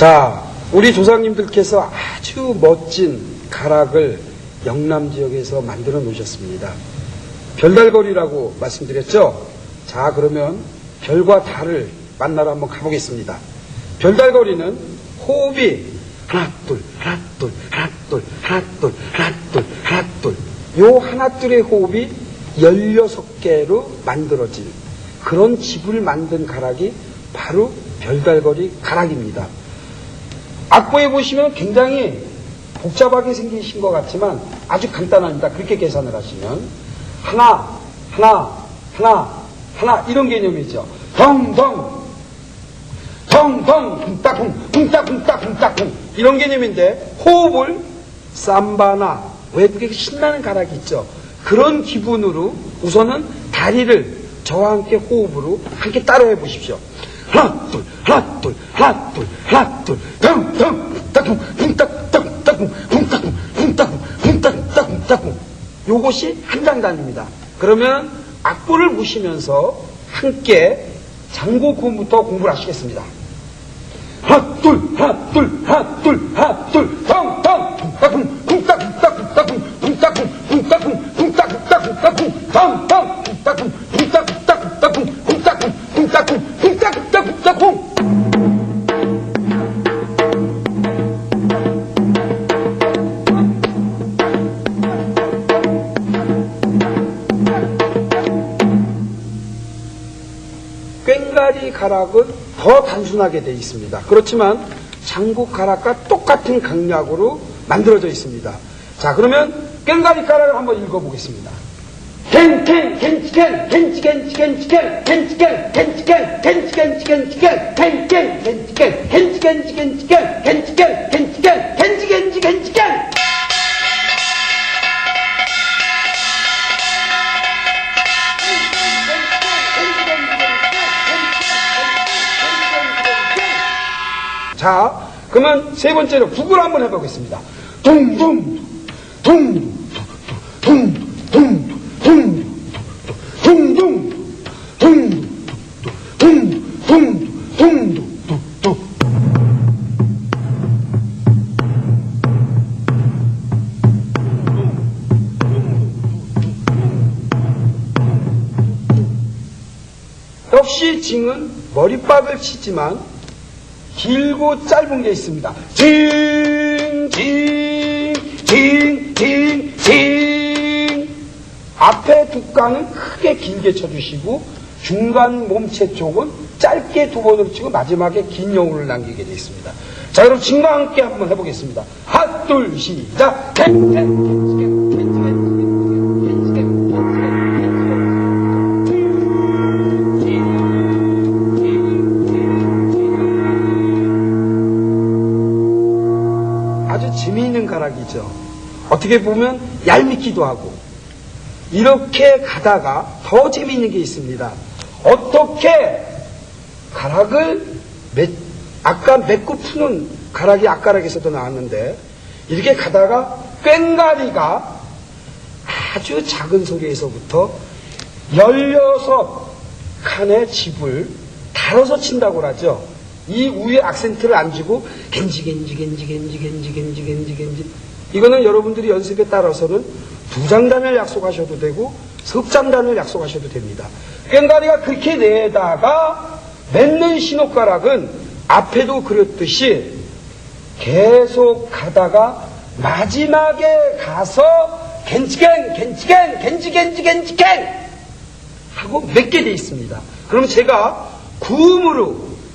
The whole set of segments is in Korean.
자, 우리 조상님들께서 아주 멋진 가락을 영남 지역에서 만들어 놓으셨습니다. 별달거리라고 말씀드렸죠? 자, 그러면 별과 달을 만나러 한번 가보겠습니다. 별달거리는 호흡이 하나, 둘, 하나, 둘, 하나, 둘, 하나, 둘, 하나, 둘, 하나, 둘. 요 하나, 둘의 호흡이 16개로 만들어진 그런 집을 만든 가락이 바로 별달거리 가락입니다. 악보에 보시면 굉장히 복잡하게 생기신 것 같지만 아주 간단합니다. 그렇게 계산을 하시면 하나, 하나, 하나, 하나 이런 개념이죠. 덩덩, 덩덩, 쿵따쿵, 쿵따쿵따 쿵따쿵 이런 개념인데 호흡을 삼바나 왜 그렇게 신나는 가락이 있죠. 그런 기분으로 우선은 다리를 저와 함께 호흡으로 함께 따라해 보십시오. 하나, 둘, 하나, 둘, 하나, 둘, 하나, 둘, 덩, 덩, 쿵따쿵, 쿵따쿵, 따쿵, 따쿵, 쿵따쿵, 쿵따쿵, 쿵따쿵, 따쿵, 따쿵. 요것이 한 장단입니다. 그러면 악보를 보시면서 함께 장고음부터 공부를 하시겠습니다. 하나, 둘, 하나, 둘, 하나, 둘, 하나, 둘, 덩, 덩, 가락은 더 단순하게 되어 있습니다. 그렇지만 장국 가락과 똑같은 강약으로 만들어져 있습니다. 자, 그러면 꽹가리 가락을 한번 읽어보겠습니다. 겐켄 겐치켄 겐치켄 치켄 치켄 겐치켄 겐치켄 겐치켄 치켄 치켄 겐켄 겐치켄 겐치켄 치켄 치켄 겐치켄 겐치켄 겐치켄 치켄 치켄 자, 그러면 세 번째로 북을 한번 해보겠습니다. 둥둥, 둥둥, 둥둥, 둥둥, 둥둥, 둥둥, 둥둥, 둥둥, 둥둥, 둥둥. 역시 징은 머리박을 치지만 길고 짧은 게 있습니다. 징, 징, 징, 징, 징. 앞에 두깡은 크게 길게 쳐주시고, 중간 몸체 쪽은 짧게 두 번으로 치고, 마지막에 긴 여운을 남기게 되어 있습니다. 자, 여러분, 징과 함께 한번 해보겠습니다. 핫, 둘, 시작! 캔, 캔, 캔, 캔. 아주 재미있는 가락이죠. 어떻게 보면 얄밉기도 하고 이렇게 가다가 더 재미있는 게 있습니다. 어떻게 가락을 맺, 아까 맺고 푸는 가락이 앞가락에서도 나왔는데 이렇게 가다가 꽹가리가 아주 작은 소리에서부터 16칸의 집을 달아서 친다고 하죠. 이 위에 악센트를 안 주고 겐지 겐지 겐지 겐지 겐지 겐지 겐지 겐지 이거는 여러분들이 연습에 따라서는 두 장단을 약속하셔도 되고 석 장단을 약속하셔도 됩니다. 꽹가리가 그렇게 내다가 맺는 신옥가락은 앞에도 그랬듯이 계속 가다가 마지막에 가서 겐지겐 겐지겐 겐지 겐지 겐지겐 하고 맺게 돼 있습니다. 그럼 제가 구음으로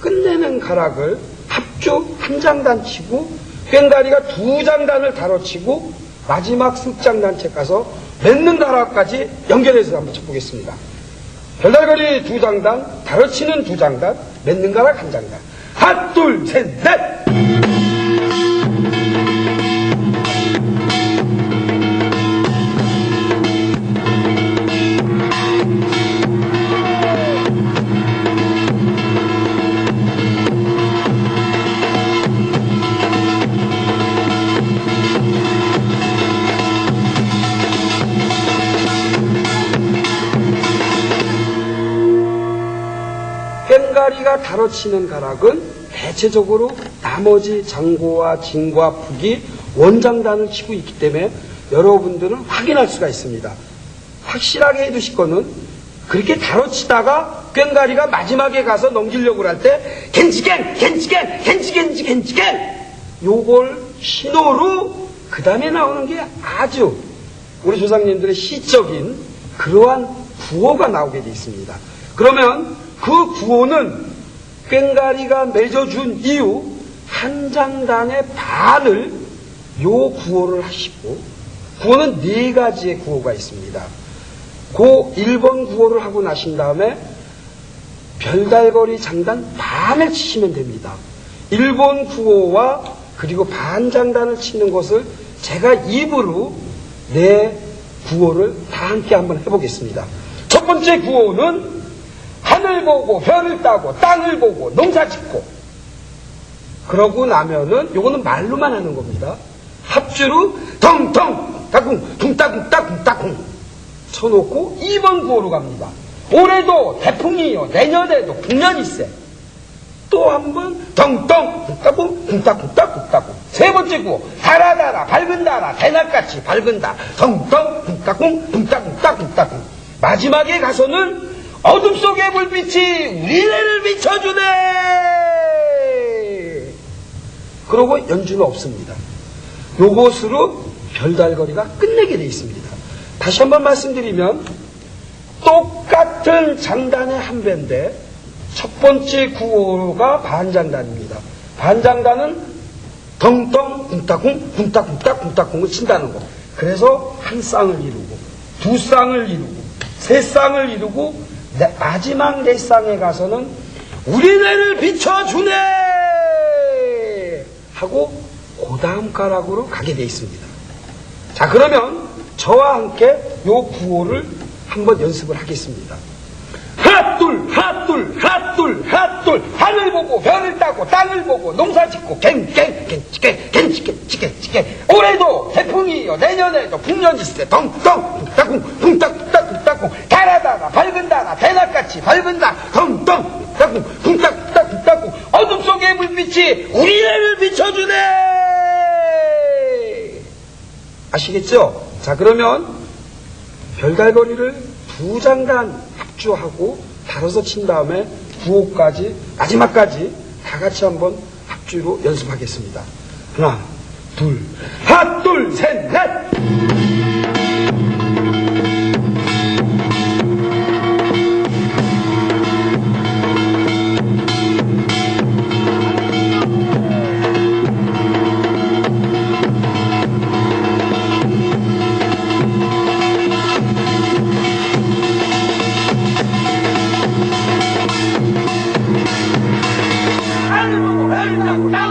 끝내는 가락을 합주 한 장단 치고 꽹가리가 두 장단을 다뤄치고 마지막 습장단체 가서 맺는 가락까지 연결해서 한번 쳐보겠습니다. 별달거리 두 장단, 다뤄치는 두 장단, 맺는 가락 한 장단. 하나, 둘, 셋, 넷! 꽹가리가 다뤄치는 가락은 대체적으로 나머지 장고와 진과 북이 원장단을 치고 있기 때문에 여러분들은 확인할 수가 있습니다. 확실하게 해두실 거는 그렇게 다뤄치다가 꽹가리가 마지막에 가서 넘기려고 할 때 겐지겐 겐지겐 겐지겐지 겐지겐 요걸 신호로 그 다음에 나오는 게 아주 우리 조상님들의 시적인 그러한 구호가 나오게 돼 있습니다. 그러면 그 구호는 꽹가리가 맺어준 이후 한 장단의 반을 요 구호를 하시고 구호는 네 가지의 구호가 있습니다. 그 1번 구호를 하고 나신 다음에 별달거리 장단 반을 치시면 됩니다. 1번 구호와 그리고 반장단을 치는 것을 제가 입으로 내 구호를 다 함께 한번 해보겠습니다. 첫 번째 구호는 하늘 보고 별을 따고 땅을 보고 농사 짓고. 그러고 나면은 요거는 말로만 하는 겁니다. 합주로 덩덩 따궁 둥따궁 따궁 따궁 쳐놓고 2번 구호로 갑니다. 올해도 태풍이요. 내년에도 풍년이세 또 한 번 덩덩 쿵따궁 쿵따쿵따 쿵따궁 세 번째 구호 달아달아 밝은 달아 대낮같이 밝은다. 덩덩 쿵따궁 쿵따쿵따 쿵따궁 마지막에 가서는 어둠 속의 불빛이 우리를 비춰주네 그러고 연주는 없습니다 요것으로 별달거리가 끝내게 되어 있습니다 다시 한번 말씀드리면 똑같은 장단의 한 배인데 첫 번째 구호가 반장단입니다. 반장단은 덩덩 쿵따쿵 쿵따쿵따 쿵따쿵을 친다는 거. 그래서 한 쌍을 이루고 두 쌍을 이루고 세 쌍을 이루고 네- 마지막 네 쌍에 가서는 우리네를 비춰주네 하고 그 다음 가락으로 가게 돼 있습니다. 자 그러면 저와 함께 요 구호를 한번 연습을 하겠습니다. 핫둘 핫둘 핫둘 핫둘 하늘 보고 별을 따고 땅을 보고 농사 짓고 갱갱 갱치게 갱치게 치게 치게 올해도 태풍이요 내년에도 풍년이세 덩덩 쿵따쿵 쿵따쿵따 쿵따쿵 달아다라 밝은 달아 밝은 달 덩덩 쿵따쿵 쿵따쿵따 쿵따쿵 어둠 속의 불빛이 우리를 비춰주네 아시겠죠? 자 그러면 별달거리를 두 장단 합주하고 달아서 친 다음에 구호까지 마지막까지 다 같이 한번 합주로 연습하겠습니다. 하나, 둘, 하나, 둘, 셋, 넷.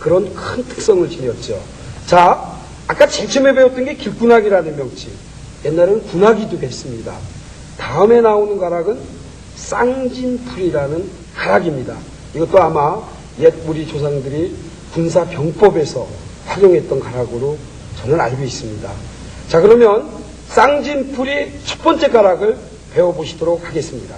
그런 큰 특성을 지녔죠. 자, 아까 제일 처음에 배웠던 게 길군악이라는 명칭. 옛날에는 군악이도 했습니다. 다음에 나오는 가락은 쌍진풀이라는 가락입니다. 이것도 아마 옛 우리 조상들이 군사 병법에서 활용했던 가락으로 저는 알고 있습니다. 자, 그러면 쌍진풀이 첫 번째 가락을 배워보시도록 하겠습니다.